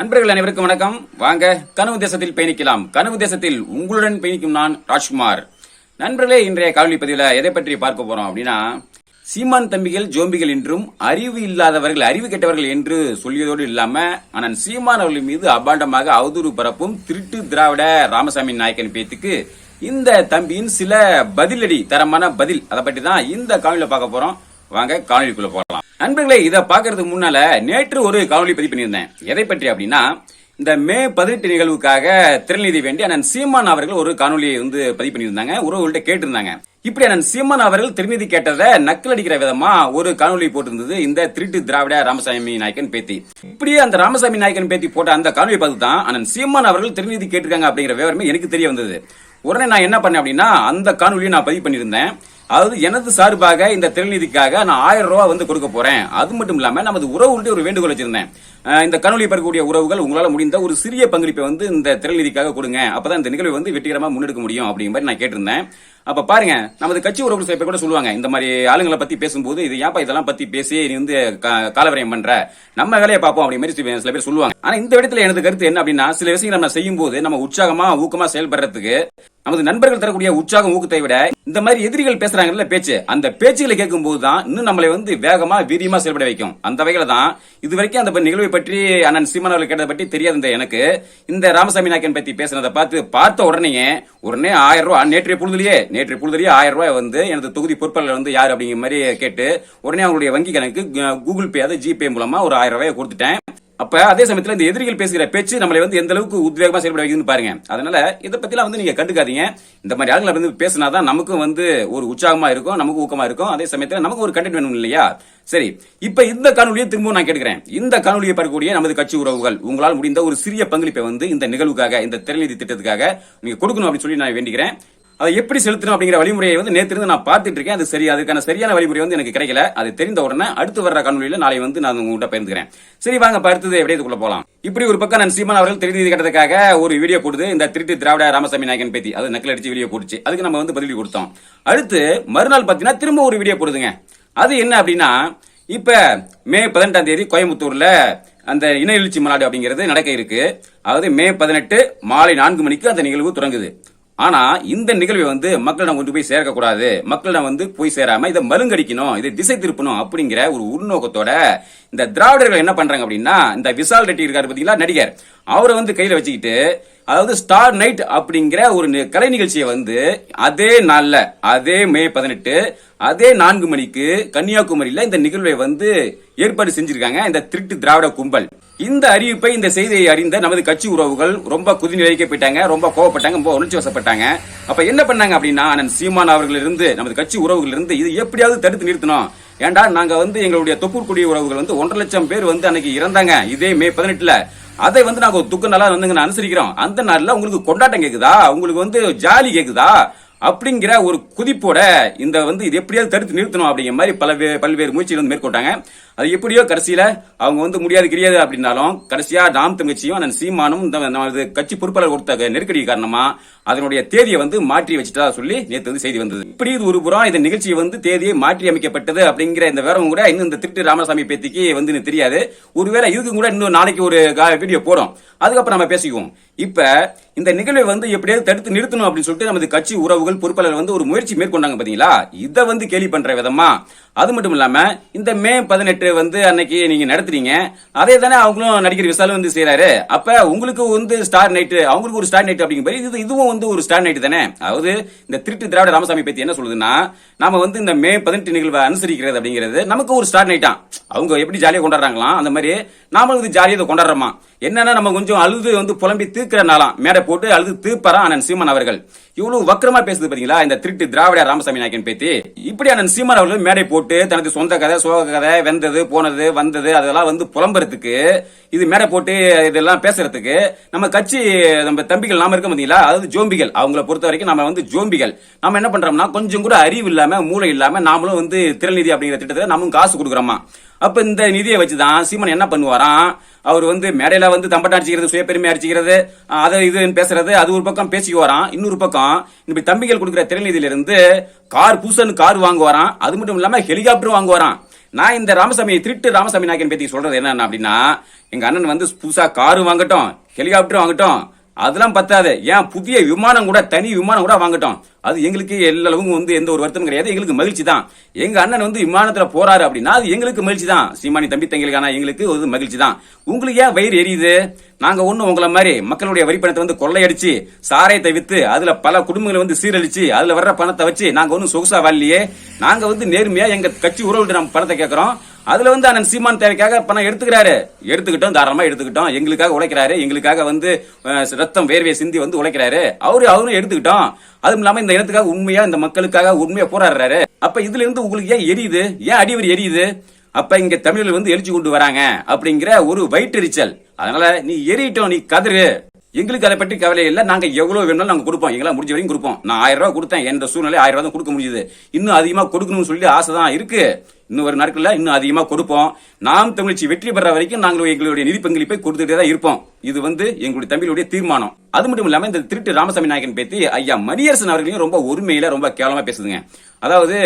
நண்பர்கள் அனைவருக்கும் வணக்கம். வாங்க கனவு தேசத்தில் பயணிக்கலாம். கனவு தேசத்தில் உங்களுடன் பயணிக்கும் நான் ராஜ்குமார். நண்பர்களே இன்றைய காவலி பதிவில் எதை பற்றி பார்க்க போறோம் அப்படின்னா சீமான் தம்பிகள் ஜோம்பிகள் என்றும் அறிவு இல்லாதவர்கள் அறிவு கெட்டவர்கள் என்று சொல்லியதோடு இல்லாம ஆனால் சீமான் அவர்கள் மீது அபாண்டமாக அவதூறு பரப்பும் திருட்டு திராவிட ராமசாமி நாயக்கன் பேத்துக்கு இந்த தம்பியின் சில பதிலடி தரமான பதில். அதை பற்றி தான் இந்த காவலியில் பார்க்க போறோம். வாங்க காணொலிக்குள்ள போகலாம் நண்பர்களே இதை பார்க்கறதுக்கு முன்னால நேற்று ஒரு காணொலி பதிவு பண்ணியிருந்தேன். எதை பற்றி அப்படின்னா இந்த மே பதினெட்டு நிகழ்வுக்காக திறநிதி வேண்டி அண்ணன் சீமான் அவர்கள் ஒரு காணொலியை வந்து பதிவு பண்ணியிருந்தாங்க. உறவுகள்கிட்ட கேட்டிருந்தாங்க. இப்படி அண்ணன் சீமான் அவர்கள் திருநிதி கேட்டதை நக்கல் அடிக்கிற விதமா ஒரு காணொலி போட்டிருந்தது. இந்த திருட்டு திராவிட ராமசாமி நாயக்கன் பேத்தி. இப்படியே அந்த ராமசாமி நாயக்கன் பேத்தி போட்ட அந்த காணொலி பார்த்து தான் அண்ணன் சீமான் அவர்கள் திருநிதி கேட்டிருக்காங்க அப்படிங்கிற விவரமே எனக்கு தெரிய வந்தது. உடனே நான் என்ன பண்ணேன் அப்படின்னா அந்த காணொலியை நான் பதிவு பண்ணியிருந்தேன். அதாவது எனது சார்பாக இந்த திறநிதிக்காக நான் ஆயிரம் ரூபாய் வந்து கொடுக்க போறேன். அது மட்டும் இல்லாம நமது உறவுகளுடைய ஒரு வேண்டுகோள் வச்சிருந்தேன். இந்த கணொலி பெறக்கூடிய உறவுகள் உங்களால முடிந்த ஒரு சிறிய பங்களிப்பை வந்து இந்த திரைநிதிக்காக கொடுங்க. அப்பதான் இந்த நிகழ்வை வந்து வெற்றிகரமா முன்னெடுக்க முடியும் அப்படிங்கிற மாதிரி நான் கேட்டிருந்தேன். அப்ப பாருங்க நமது கட்சி உறவுகள் சேப்பை கூட சொல்லுவாங்க இந்த மாதிரி ஆளுங்களை பத்தி பேசும்போது இது ஏன்பா இதெல்லாம் பத்தி பேசி நீ வந்து காலவரையம் பண்ற? நம்ம வேலையை பார்ப்போம் அப்படி மாதிரி சில சில பேர் சொல்லுவாங்க. ஆனா இந்த இடத்துல எனது கருத்து என்ன அப்படின்னா சில விஷயங்கள் நம்ம செய்யும் போது நம்ம உற்சாகமா ஊக்கமா செயல்படுறதுக்கு நமது நண்பர்கள் தரக்கூடிய உற்சாகம் ஊக்கத்தை விட இந்த மாதிரி எதிரிகள் பேசுறாங்கல்ல பேச்சு அந்த பேச்சுகளை கேட்கும் போதுதான் இன்னும் நம்மளை வந்து வேகமா வீரியமா செயல்பட வைக்கும். அந்த வகையில தான் இது வரைக்கும் அந்த நிகழ்வை பற்றி அண்ணன் சீமான் அவர்கள் கேட்டதை பற்றி தெரியாது இந்த எனக்கு. இந்த ராமசாமி நாயக்கன் பத்தி பேசுனதை பார்த்து பார்த்த உடனே உடனே ஆயிரம் ரூபாய் நேற்றைய பொழுதுலயே நேற்றைய பொழுதுலயே ஆயிரம் ரூபாய் வந்து எனது தொகுதி பொறுப்பாளர் வந்து யார் அப்படிங்கிற மாதிரி கேட்டு உடனே அவங்களுடைய வங்கி கணக்கு கூகுள் பே அதாவது ஜிபே மூலமா ஒரு ஆயிரம் ரூபாய் கொடுத்துட்டேன். அப்ப அதே சமயத்துல இந்த எதிரிகள் பேசுகிற பேச்சு நம்மளை வந்து எந்த அளவுக்கு உத்வேகமா செயல்பட வைக்குதுன்னு பாருங்க. அதனால இதை பத்திலாம் வந்து நீங்க கண்டுக்காதீங்க. இந்த மாதிரி ஆளுங்களை வந்து பேசினாதான் நமக்கும் வந்து ஒரு உற்சாகமா இருக்கும் நமக்கு ஊக்கமா இருக்கும். அதே சமயத்துல நமக்கு ஒரு கண்டென்ட் வேணும் இல்லையா? சரி இப்ப இந்த காணொலியை திரும்பவும் நான் கேட்கிறேன் இந்த காணொலியை பார்க்கக்கூடிய நமது கட்சி உறவுகள் உங்களால் முடிந்த ஒரு சிறிய பங்களிப்பை வந்து இந்த நிகழ்வுக்காக இந்த திறநிதி திட்டத்துக்காக நீங்க கொடுக்கணும் அப்படின்னு சொல்லி நான் வேண்டிக்கிறேன். அதை எப்படி செலுத்தணும் அப்படிங்கிற வழிமுறையை வந்து நேற்று இருந்து நான் பார்த்துட்டு இருக்கேன். அது சரி அதுக்கான சரியான வழிமுறை வந்து எனக்கு கிடைக்கல. அது தெரிந்த உடனே அடுத்து வர்ற காணொலியில நாளை வந்து நான் உங்கள்கிட்ட பகிர்ந்துக்கிறேன். சரி வாங்க இப்ப அடுத்தது விடயத்துக்குள்ள போலாம்? இப்படி ஒரு பக்கம் நான் சீமான் அவர்கள் திருத்தி கட்டதுக்காக ஒரு வீடியோ போடுது. இந்த திருட்டு திராவிட ராமசாமி நாயகன் பேத்தி. அது நக்கல் அடிச்சு வீடியோ போட்டுச்சு. அதுக்கு நம்ம வந்து பதிலடி கொடுத்தோம். அடுத்து மறுநாள் பார்த்தீங்கன்னா திரும்ப ஒரு வீடியோ போடுதுங்க. அது என்ன அப்படின்னா இப்ப மே பதினெட்டாம் தேதி கோயம்புத்தூர்ல அந்த இன எழுச்சி மாநாடு அப்படிங்கிறது நடக்க இருக்கு. அதாவது மே பதினெட்டு மாலை நான்கு மணிக்கு அந்த நிகழ்வு தொடங்குது. ஆனா இந்த நிகழ்வை வந்து மக்களிடம் கொண்டு போய் சேர்க்க கூடாது மக்களிடம் வந்து போய் சேராம இதை மருங்கடிக்கணும் இதை திசை திருப்பணும் அப்படிங்கிற ஒரு உள்நோக்கத்தோட இந்த திராவிடர்கள் என்ன பண்றாங்க அப்படின்னா இந்த விசால் ரெட்டி இருக்காரு பாத்தீங்களா நடிகர். அவரை வந்து கையில வச்சுக்கிட்டு அதாவது ஸ்டார் நைட் அப்படிங்கிற ஒரு கலை நிகழ்ச்சியை வந்து அதே நாள்ல அதே மே பதினெட்டு அதே நான்கு மணிக்கு கன்னியாகுமரியில இந்த நிகழ்வை வந்து ஏற்பாடு செஞ்சிருக்காங்க இந்த திருட்டு திராவிட கும்பல். இந்த அறிவிப்பை இந்த செய்தியை அறிந்த நமது கட்சி உறவுகள் ரொம்ப குதிநிலைக்கு போயிட்டாங்க ரொம்ப கோவப்பட்டாங்க ரொம்ப உணர்ச்சி வசப்பட்டாங்க அப்ப என்ன பண்ணாங்க அப்படின்னா அண்ணன் சீமான் அவர்கள் இருந்து நமது கட்சி உறவுகளிருந்து இது எப்படியாவது தடுத்து நிறுத்தணும். ஏண்டா நாங்க வந்து எங்களுடைய தொப்புக்குடி உறவுகள் வந்து ஒன்றரை லட்சம் பேர் வந்து அன்னைக்கு இறந்தாங்க இதே மே பதினெட்டுல. அதை வந்து நாங்க ஒரு துக்க நாளா வந்து அனுசரிக்கிறோம். அந்த நாள்ல உங்களுக்கு கொண்டாட்டம் கேக்குதா? உங்களுக்கு வந்து ஜாலி கேக்குதா? அப்படிங்கிற ஒரு குதிப்போட இந்த வந்து இது எப்படியாவது தடுத்து நிறுத்தணும் அப்படிங்கிற மாதிரி பல பல்வேறு முயற்சிகள் வந்து மேற்கொண்டாங்க. அது எப்படியோ கடைசியில அவங்க வந்து முடியாது கிடையாது அப்படின்னாலும் கடைசியா நாம் தங்கச்சியும் அண்ணன் சீமானும் இந்த நமது கட்சி பொறுப்பாளர் கொடுத்த நெருக்கடி காரணமா அதனுடைய தேதியை வந்து மாற்றி வச்சுட்டா சொல்லி நேற்று வந்து செய்தி வந்தது. இப்படி இது ஒரு புறம் இந்த நிகழ்ச்சியை வந்து தேதியை மாற்றி அமைக்கப்பட்டது அப்படிங்கிற இந்த விவரம் கூட இன்னும் இந்த திருட்டு ராமசாமி பேத்திக்கு வந்து எனக்கு தெரியாது. ஒருவேளை இதுக்கு கூட இன்னும் நாளைக்கு ஒரு வீடியோ போடும் அதுக்கப்புறம் நம்ம பேசிக்குவோம். இப்ப இந்த நிகழ்வை வந்து எப்படியாவது தடுத்து நிறுத்தணும் அப்படின்னு சொல்லிட்டு நமது கட்சி உறவுகள் பொறுப்பாளர் வந்து ஒரு முயற்சி மேற்கொண்டாங்க பாத்தீங்களா? இதை வந்து கேலி பண்ற விதமா. அது மட்டும் இல்லாம இந்த மே பதினெட்டு வந்து அன்னைக்கு நீங்க நடத்துறீங்க. அதே தானே அவங்களும் நடிகர் விசாலும் வந்து செய்யறாரு அப்ப உங்களுக்கு வந்து ஸ்டார் நைட் அவங்களுக்கு ஒரு ஸ்டார் நைட் அப்படிங்கிற இது இதுவும் வந்து ஒரு ஸ்டார் நைட் தானே? அதாவது இந்த திருட்டு திராவிட ராமசாமி பத்தி என்ன சொல்லுதுன்னா நாம வந்து இந்த மே பதினெட்டு நிகழ்வை அனுசரிக்கிறது அப்படிங்கிறது நமக்கு ஒரு ஸ்டார் நைட்டா அவங்க எப்படி ஜாலியா கொண்டாடுறாங்களாம்? அந்த மாதிரி நாமளும் வந்து ஜாலியா இதை கொண்டாடுறோமா? என்னன்னா நம்ம கொஞ்சம் அழுது வந்து புலம்பி தீர்க்கிறனாலாம் மேடை போட்டு அழுது தீர்ப்பாரா அண்ணன் சீமான் அவர்கள்? இவ்வளவு வக்கரமா பேசுது பாத்தீங்களா? இந்த திருட்டு திராவிட ராமசாமி நாயக்கன் பேத்தி. இப்படி அண்ணன் சீமான் அவர்கள் மேடை போட்டு தனது சொந்த கதை சோக கதை வெந்தது போனது வந்தது அதெல்லாம் வந்து புலம்புறதுக்கு இது மேடை போட்டு இதெல்லாம் பேசுறதுக்கு நம்ம கட்சி நம்ம தம்பிகள் நாம இருக்க பாத்தீங்களா? அதாவது ஜோம்பிகள். அவங்கள பொறுத்த வரைக்கும் நம்ம வந்து ஜோம்பிகள். நம்ம என்ன பண்றோம்னா கொஞ்சம் கூட அறிவு இல்லாம மூளை இல்லாம நாமளும் வந்து திறநிதி அப்படிங்கிற திட்டத்தை நாமும் காசு கொடுக்குறோமா? அப்ப இந்த நிதியை வச்சுதான் சீமன் என்ன பண்ணுவாராம்? அவர் வந்து மேடையில வந்து தம்பட்ட அடிச்சுக்கிறது சுயப்பெருமை அடிச்சுக்கிறது அதை இதுன்னு பேசுறது அது ஒரு பக்கம் பேசிக்குவாராம். இன்னொரு பக்கம் இப்படி தம்பிகள் கொடுக்குற திறநிதியில இருந்து கார் பூசன் கார் வாங்குவாராம். அது மட்டும் இல்லாம ஹெலிகாப்டரும் வாங்குவாராம். நான் இந்த ராமசாமி திருட்டு ராமசாமி நாயக்கன் பத்தி சொல்றது என்னென்ன அப்படின்னா எங்க அண்ணன் வந்து புதுசா காரு வாங்கட்டும் ஹெலிகாப்டர் வாங்கட்டும் அதெல்லாம் பத்தாது. ஏன்? புதிய விமானம் கூட தனி விமானம் கூட வாங்கட்டும். அது எங்களுக்கு எல்லாவும் வந்து எந்த ஒரு வருத்தமும் கிடையாது. எங்களுக்கு மகிழ்ச்சி தான். எங்க அண்ணன் வந்து விமானத்துல போறாரு அப்படின்னா அது எங்களுக்கு மகிழ்ச்சி தான். சீமானி தம்பி தங்களுக்கான எங்களுக்கு ஒரு மகிழ்ச்சி தான். உங்களுக்கு ஏன் வயிறு எரியுது? நாங்க ஒண்ணு உங்களை மாதிரி மக்களுடைய வரி பணத்தை வந்து கொள்ளையடிச்சு சாராயத்தை வித்து அதுல பல குடும்பங்களை வந்து சீரழிச்சு அதுல வர்ற பணத்தை வச்சு நாங்க ஒன்னும் சொகுசா வரலையே நாங்க வந்து நேர்மையா எங்க கட்சி உறவுகிட்ட நம்ம பணத்தை கேட்கறோம் அதுல வந்து அண்ணன் சீமான் தேவைக்காக பணம் எடுத்துக்கிறாரு. எடுத்துக்கிட்டோம் தாராளமா எடுத்துக்கிட்டோம். எங்களுக்காக உழைக்கிறாரு. எங்களுக்காக வந்து ரத்தம் வேர்வை சிந்தி வந்து உழைக்கிறாரு. அவரு அவரும் எடுத்துக்கிட்டோம். அதுவும் இல்லாம இந்த இனத்துக்காக உண்மையா இந்த மக்களுக்காக உண்மையா போராடுறாரு. அப்ப இதுல இருந்து உங்களுக்கு ஏன் எரியுது? ஏன் அடிவர் எரியுது? அப்ப இங்க தமிழர்கள் வந்து எழுச்சி கொண்டு வராங்க அப்படிங்கிற ஒரு வயிற்றெரிச்சல். அதனால நீ எரியட்டும் நீ கதறு எங்களுக்கு அதை பற்றி கவலை இல்லை. நாங்க எவ்வளவு வேணாலும் நாங்க கொடுப்போம். எங்களால் முடிஞ்ச வரைக்கும் கொடுப்போம். நான் ஆயிரம் ரூபாய் கொடுத்தேன். என்ற சூழ்நிலை ஆயிரம் ரூபாய் தான் கொடுக்க முடியுது இன்னும் அதிகமா கொடுக்கணும்னு சொல்லி ஆசை தான் இருக்கு. இன்னும் ஒரு நாட்களில் இன்னும் அதிகமாக கொடுப்போம். நாம் தமிழ்ச்சி வெற்றி பெற வரைக்கும் நாங்கள் எங்களுடைய நிதி பங்களிப்பை கொடுத்துட்டே தான் இருப்போம். இது வந்து எங்களுடைய தமிழுடைய தீர்மானம். அது மட்டும் இல்லாமல் இந்த திருட்டு ராமசாமி நாயக்கன் பேத்தி ஐயா மணியரசன் அவர்களையும் ரொம்ப உரிமையில ரொம்ப கேவலமாக பேசுதுங்க. அதாவது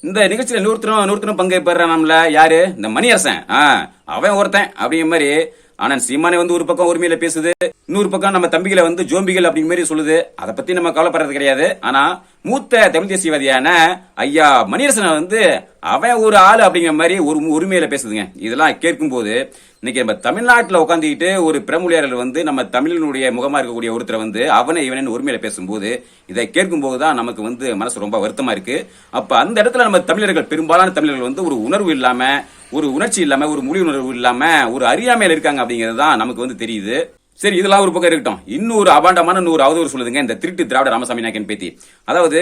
இந்த நிகழ்ச்சியில நூறுத்தனும் நூறுத்தனும் பங்கு பெறாமல யாரு? இந்த மணியரசன். ஆ, அவன் ஒருத்தன் அப்படிங்கிற மாதிரி ஆனா சீமானே வந்து ஒரு பக்கம் உரிமையில பேசுது இன்னொரு பக்கம் நம்ம தம்பிகளை வந்து ஜோம்பிகள் அப்படிங்கிற மாதிரி சொல்லுது. அதை பத்தி நம்ம கவலைப்படுறது கிடையாது. ஆனா மூத்த தமிழ் தேசியவாதியான ஐயா மணியரசனை வந்து அவன் ஒரு ஆள் அப்படிங்கிற மாதிரி ஒரு உரிமையில பேசுதுங்க. இதெல்லாம் கேட்கும் போது இன்னைக்கு நம்ம தமிழ்நாட்டில் உட்காந்துக்கிட்டு ஒரு பிரமுலியர்கள் வந்து நம்ம தமிழினுடைய முகமா இருக்கக்கூடிய ஒருத்தரை வந்து அவனை இவனு உரிமையில பேசும்போது இதை கேட்கும் போதுதான் நமக்கு வந்து மனசு ரொம்ப வருத்தமா இருக்கு. அப்ப அந்த இடத்துல நம்ம தமிழர்கள் பெரும்பாலான தமிழர்கள் வந்து ஒரு உணர்வு இல்லாம ஒரு உணர்ச்சி இல்லாம ஒரு மொழி உணர்வு இல்லாம ஒரு அறியாமையில இருக்காங்க அப்படிங்கிறது தான் நமக்கு வந்து தெரியுது. சரி இதெல்லாம் ஒரு பக்கம் இருக்கட்டும். இன்னொரு அபாண்டமான நூறு அவதூறு சொல்லுதுங்க இந்த திருட்டு திராவிட ராமசாமி நாயக்கன் பேத்தி. அதாவது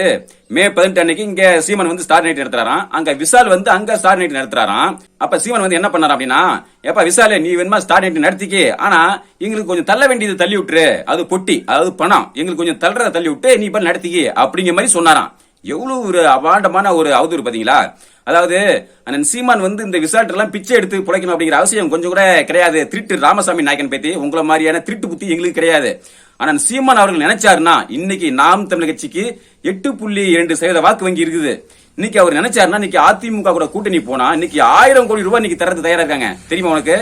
மே பதினெட்டு அன்னைக்கு இங்க சீமன் வந்து ஸ்டார் நைட் நடத்துறாராம். அங்க விசால் வந்து அங்க ஸ்டார் நைட் நடத்துறாராம். அப்ப சீமன் வந்து என்ன பண்ணார் அப்படின்னா ஏப்பா விசாலே நீ வேணுமா ஸ்டார் நைட் நடத்திக்கே? ஆனா எங்களுக்கு கொஞ்சம் தள்ள வேண்டியது தள்ளி விட்டுரு. அது பொட்டி அதாவது பணம். எங்களுக்கு கொஞ்சம் தள்ளுறத தள்ளி விட்டு நீ இப்ப நடத்திக்கே. அப்படிங்கிற மாதிரி சொன்னாராம். எவ்வளவு ஒரு அபாண்டமான ஒரு அவதூறு பாத்தீங்களா? அதாவது அண்ணன் சீமான் வந்து இந்த விசால்ட் எல்லாம் பிச்சை எடுத்து பிழைக்கணும் அப்படிங்கிற அவசியம் கொஞ்சம் கூட கிடையாது. திருட்டு ராமசாமி நாயக்கன் பேத்தி உங்களை மாதிரியான திருட்டு புத்தி எங்களுக்கு கிடையாது. ஆனால் சீமான் அவர்கள் நினைச்சாருன்னா இன்னைக்கு நாம் தமிழ் கட்சிக்கு எட்டு புள்ளி இரண்டு சதவீத வாக்கு வங்கி இருக்குது. இன்னைக்கு அவர் நினைச்சாருன்னா இன்னைக்கு அதிமுக கூட கூட்டணி போனா இன்னைக்கு ஆயிரம் கோடி ரூபாய் இன்னைக்கு தரது தயாரா இருக்காங்க. தெரியுமா உனக்கு?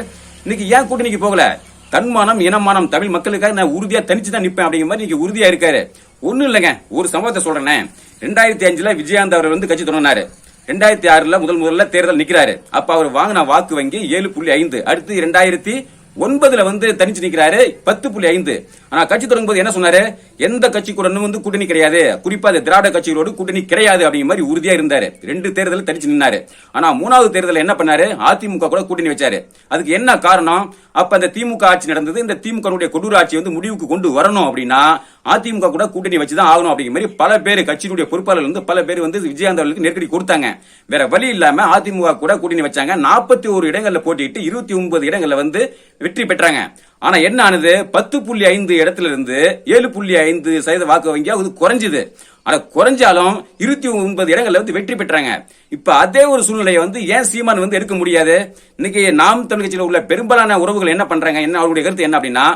இன்னைக்கு ஏன் கூட்டணிக்கு போகல? தன்மானம் இனமானம் தமிழ் மக்களுக்காக நான் உறுதியா தனிச்சு தான் நிப்பேன் அப்படிங்கிற மாதிரி இன்னைக்கு உறுதியா இருக்காரு. ஒன்றும் இல்லைங்க. ஒரு சம்பவத்தை சொல்றேன். ரெண்டாயிரத்தி அஞ்சுல விஜயகாந்த் அவர் வந்து கட்சி தொடங்கினாரு. ரெண்டாயிரத்தி ஆறுல முதல் முதல்ல தேர்தல் நிக்கிறாரு. அப்ப அவர் வாங்கின வாக்கு வங்கி ஏழு புள்ளி ஐந்து. அடுத்து ரெண்டாயிரத்தி ஒன்பதுல வந்து தனிச்சு நிக்கிறாரு பத்து புள்ளி ஐந்து. ஆனா கட்சி தொடங்கும் போது என்ன சொன்னாரு? எந்த கட்சி கூட வந்து கூட்டணி கிடையாது. குறிப்பா அந்த திராவிட கட்சிகளோடு கூட்டணி கிடையாது அப்படிங்கிற மாதிரி உறுதியா இருந்தாரு. ரெண்டு தேர்தல் தடிச்சு நின்னாரு. ஆனா மூணாவது தேர்தல் என்ன பண்ணாரு? அதிமுக கூட கூட்டணி வச்சாரு. அதுக்கு என்ன காரணம்? அப்ப அந்த திமுக ஆட்சி நடந்தது. இந்த திமுக கொடூர ஆட்சி வந்து முடிவுக்கு கொண்டு வரணும் அப்படின்னா அதிமுக கூட கூட்டணி வச்சுதான் ஆகணும் அப்படிங்கிற மாதிரி பல பேர் கட்சியினுடைய பொறுப்பாளர்கள் வந்து பல பேர் வந்து விஜயகாந்த் அவர்களுக்கு நெருக்கடி கொடுத்தாங்க. வேற வழி இல்லாம அதிமுக கூட கூட்டணி வச்சாங்க. நாற்பத்தி ஒரு இடங்களில் போட்டியிட்டு இருபத்தி ஒன்பது இடங்களில் வந்து வெற்றி பெற்றாங்க. ஆனா என்ன ஆனது? பத்து புள்ளி ஐந்து இடத்துல இருந்து ஏழு புள்ளி ஐந்து சதவீத வாக்கு வங்கி அது குறைஞ்சது. ஆனா குறைஞ்சாலும் இருபத்தி ஒன்பது இடங்கள்ல வந்து வெற்றி பெற்றாங்க. இப்ப அதே ஒரு சூழ்நிலையை வந்து ஏன் சீமான் வந்து எடுக்க முடியாது? இன்னைக்கு நாம் தமிழ் கட்சியில் உள்ள பெரும்பாலான உறவுகள் என்ன பண்றாங்க? என்ன அவருடைய கருத்து என்ன அப்படின்னா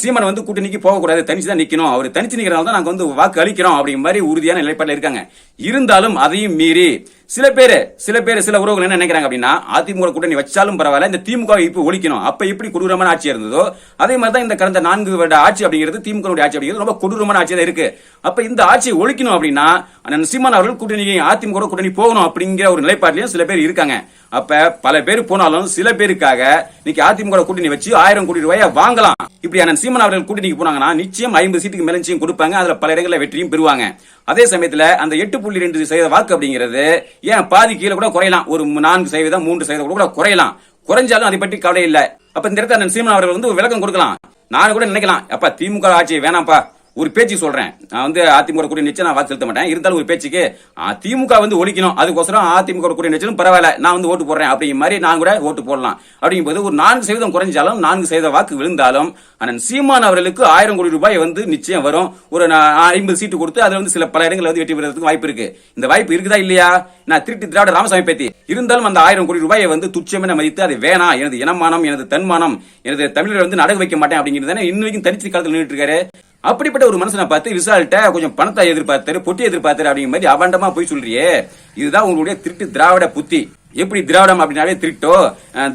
சீமான் வந்து கூட்டணிக்கு போகக்கூடாது தனிச்சு தான் நிக்கணும். அவர் தனிச்சு நிக்கிறனால தான் நாங்க வந்து வாக்கு அளிக்கிறோம் அப்படிங்கிற மாதிரி உறுதியான நிலைப்பாட்டில் இருக்காங்க. இருந்தாலும் அதையும் மீறி சில பேர் சில பேர் சில உறவுகள் என்ன நினைக்கிறாங்க அப்படின்னா அதிமுக கூட்டணி வச்சாலும் பரவாயில்ல இந்த திமுக இப்போ ஒழிக்கணும். அப்ப எப்படி கொடூரமான ஆட்சி இருந்ததோ அதே மாதிரி தான் இந்த கடந்த நான்கு வருட ஆட்சி அப்படிங்கிறது திமுக ஆட்சி அப்படிங்கிறது ரொம்ப கொடூரமான ஆட்சியாக இருக்கு. அப்ப இந்த ஆட்சியை ஒழிக்கணும் அப்படின்னா அண்ணன் சீமான் அவர்கள் கூட்டணி அதிமுக கூட்டணி போகணும் அப்படிங்கிற ஒரு நிலைப்பாட்டிலையும் சில பேர் இருக்காங்க. அப்ப பல பேர் போனாலும் சில பேருக்காக இன்னைக்கு அதிமுக கூட்டணி வச்சு ஆயிரம் கோடி ரூபாயை வாங்கலாம். இப்படி அண்ணன் சீமான் அவர்கள் கூட்டணிக்கு போனாங்கன்னா நிச்சயம் ஐம்பது சீட்டுக்கு மேல கொடுப்பாங்க. அதுல பல இடங்களில் வெற்றியும் பெறுவாங்க. அதே சமயத்துல அந்த எட்டு புள்ளி ரெண்டு சதவீத வாக்கு அப்படிங்கிறது ஏன் பாதி கீழே கூட குறையலாம்? ஒரு நான்கு சதவீதம் மூன்று சதவீதம் கூட குறையலாம். குறைஞ்சாலும் அதை பற்றி கவலை இல்லை. அப்ப இந்த இடத்துல சீமன் அவர்கள் வந்து விளக்கம் கொடுக்கலாம். நான் கூட நினைக்கலாம். அப்ப திமுக ஆட்சி வேணாம்ப்பா. ஒரு பேச்சு சொல்றேன். நான் வந்து அதிமுக கூட நிச்சயம் நான் வாக்கு செலுத்த மாட்டேன். இருந்தாலும் ஒரு பேச்சுக்கு திமுக வந்து ஒழிக்கணும். அதுக்கோசரம் அதிமுக கூட நிச்சயம் பரவாயில்ல. நான் வந்து ஓட்டு போடுறேன். அப்படிங்கிற மாதிரி நான் கூட ஓட்டு போடலாம். அப்படிங்கும்போது ஒரு நான்கு சதவீதம் குறைஞ்சாலும் நான்கு சதவீத வாக்கு விழுந்தாலும் ஆனால் சீமான் அவர்களுக்கு ஆயிரம் கோடி ரூபாய் வந்து நிச்சயம் வரும். ஒரு ஐம்பது சீட்டு கொடுத்து அதுல வந்து சில பல இடங்களில் வந்து வெற்றி பெறுறதுக்கு வாய்ப்பு இருக்கு. இந்த வாய்ப்பு இருக்குதா இல்லையா? நான் திருட்டு திராவிட ராமசாமி பேத்தி. இருந்தாலும் அந்த ஆயிரம் கோடி ரூபாயை வந்து துச்சமென மதித்து அது வேணாம். எனது இனமானம் எனது தன்மானம் எனது தமிழரை வந்து நடக்க வைக்க மாட்டேன் அப்படிங்கிறது இன்னும் வரைக்கும் தனிச்சு காலத்தில் நின்றுட்டு இருக்காரு. அப்படிப்பட்ட ஒரு மனுஷனை பார்த்து விசால்ட்ட கொஞ்சம் பணத்தை எதிர்பார்த்தாரு பொட்டி எதிர்பார்த்தாரு அப்படிங்கிற மாதிரி அவண்டமா போய் சொல்றியே. இதுதான் உங்களுடைய திருட்டு திராவிட புத்தி. எப்படி திராவிடம் அப்படின்னாலே திருட்டோ?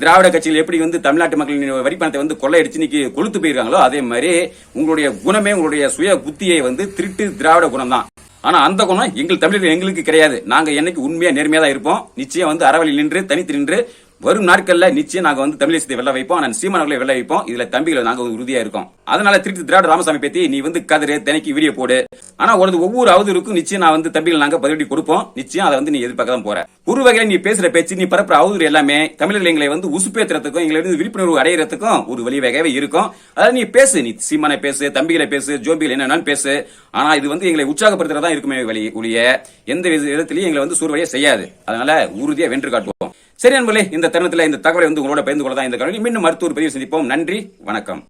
திராவிட கட்சிகள் எப்படி வந்து தமிழ்நாட்டு மக்களின் வரி பணத்தை வந்து கொள்ளையடிச்சு இன்னைக்கு கொளுத்து போயிருக்காங்களோ அதே மாதிரி உங்களுடைய குணமே உங்களுடைய சுய புத்தியை வந்து திருட்டு திராவிட குணம் தான் ஆனா அந்த குணம் எங்கள் தமிழர்கள் எங்களுக்கு கிடையாது. நாங்க என்னைக்கு உண்மையா நேர்மையா தான் இருப்போம். நிச்சயம் வந்து அறவழி நின்று தனித்து நின்று வரும் நாட்கள்ல நிச்சயம் நாங்க வந்து தமிழ் தேசத்தை வெள்ள வைப்போம் நான் சீமானவர்களை வெள்ள வைப்போம். இதுல தம்பிகளை நாங்க உறுதியா இருக்கோம். அதனால திருச்சி திராவிட ராமசாமி பத்தி நீ வந்து கதிரு தினைக்கு வீடியோ போடு. ஆனா ஒரு ஒவ்வொரு அவதூறுக்கும் நிச்சயம் நான் வந்து தம்பிகள் நாங்க பதிலடி கொடுப்போம். நிச்சயம் அதை வந்து நீ எதிர்பார்க்க தான் போற. ஒரு வகையில நீ பேசுற பேச்சு நீ பரப்புற அவதூறு எல்லாமே தமிழர்கள் எங்களை வந்து உசுப்பேத்துறதுக்கும் எங்களை வந்து விழிப்புணர்வு அடையிறதுக்கும் ஒரு வழிவகையாவே இருக்கும். அதாவது நீ பேசு நீ சீமானை பேசு தம்பிகளை பேசு ஜோம்பிகள் என்ன பேசு. ஆனா இது வந்து எங்களை உற்சாகப்படுத்துறதா இருக்குமே வழி ஒழிய எந்த வித- விதத்திலையும் எங்களை வந்து சூழ்வழிய செய்யாது. அதனால உறுதியா வென்று காட்டுவோம். சரி நண்பர்களே இந்த தருணத்தில் இந்த தகவலை வந்து உங்களோட பகிர்ந்து கொள்ள தான் இந்த கல்வி மீண்டும் மருத்துவர் பதிவு சந்திப்போம். நன்றி. வணக்கம்.